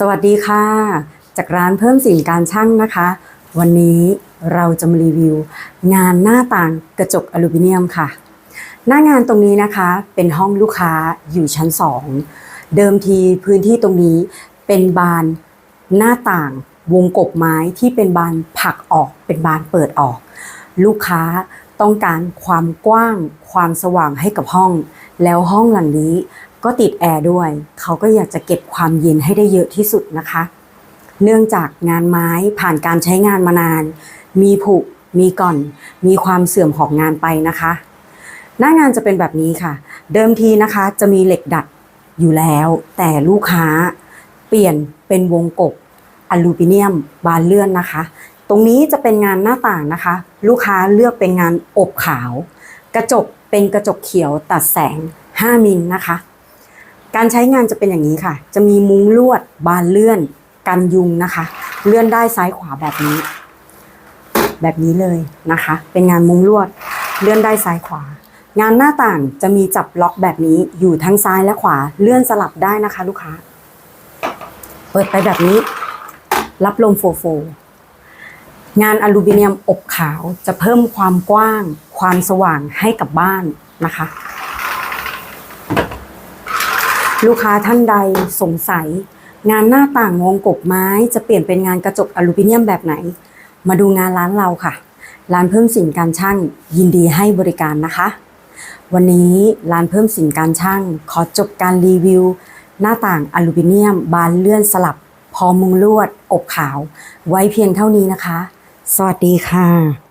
สวัสดีค่ะ จากร้านเพิ่มสินการช่างนะคะ วันนี้เราจะมารีวิว งานหน้าต่างกระจกอลูมิเนียมค่ะ หน้างานตรงนี้นะคะเป็นห้องลูกค้าอยู่ชั้น 2 เดิมทีพื้นที่ตรงนี้เป็นบานหน้าต่างวงกบไม้ที่เป็นบานผักออกเป็นบานเปิดออก ลูกค้าต้องการความกว้างความสว่างให้กับห้อง แล้วห้องหลังนี้ ก็ติดแอร์ด้วย เขาก็อยากจะเก็บความเย็นให้ได้เยอะที่สุดนะคะ เนื่องจากงานไม้ผ่านการใช้งานมานาน มีผุ มีก่อน มีความเสื่อมของงานไปนะคะ หน้างานจะเป็นแบบนี้ค่ะ เดิมทีนะคะจะมีเหล็กดัดอยู่แล้ว แต่ลูกค้าเปลี่ยนเป็นวงกบอลูมิเนียมบานเลื่อนนะคะ ตรงนี้จะเป็นงานหน้าต่างนะคะ ลูกค้าเลือกเป็นงานอบขาว กระจกเป็นกระจกเขียวตัดแสง 5 มิลนะคะ การใช้งานจะเป็นอย่างนี้ค่ะ จะมีมุ้งลวดบานเลื่อนกันยุงนะคะ เลื่อนได้ซ้ายขวาแบบนี้ แบบนี้เลยนะคะ เป็นงานมุ้งลวดเลื่อนได้ซ้ายขวา งานหน้าต่างจะมีจับล็อกแบบนี้อยู่ทั้งซ้ายและขวาเลื่อนสลับได้นะคะ ลูกค้า เปิดไปแบบนี้ รับลมโฟโฟงานอลูมิเนียมอบขาวจะเพิ่มความกว้าง ความสว่างให้กับบ้านนะคะ ลูกค้าท่านใดสงสัย งานหน้าต่างวงกบไม้จะเปลี่ยนเป็นงานกระจกอลูมิเนียมแบบไหน มาดูงานร้านเราค่ะ ร้านเพิ่มสินการช่างยินดีให้บริการนะคะ วันนี้ร้านเพิ่มสินการช่างขอจบการรีวิว หน้าต่างอลูมิเนียม บานเลื่อนสลับ พอมุงลวด อบขาว ไว้เพียงเท่านี้นะคะ สวัสดีค่ะ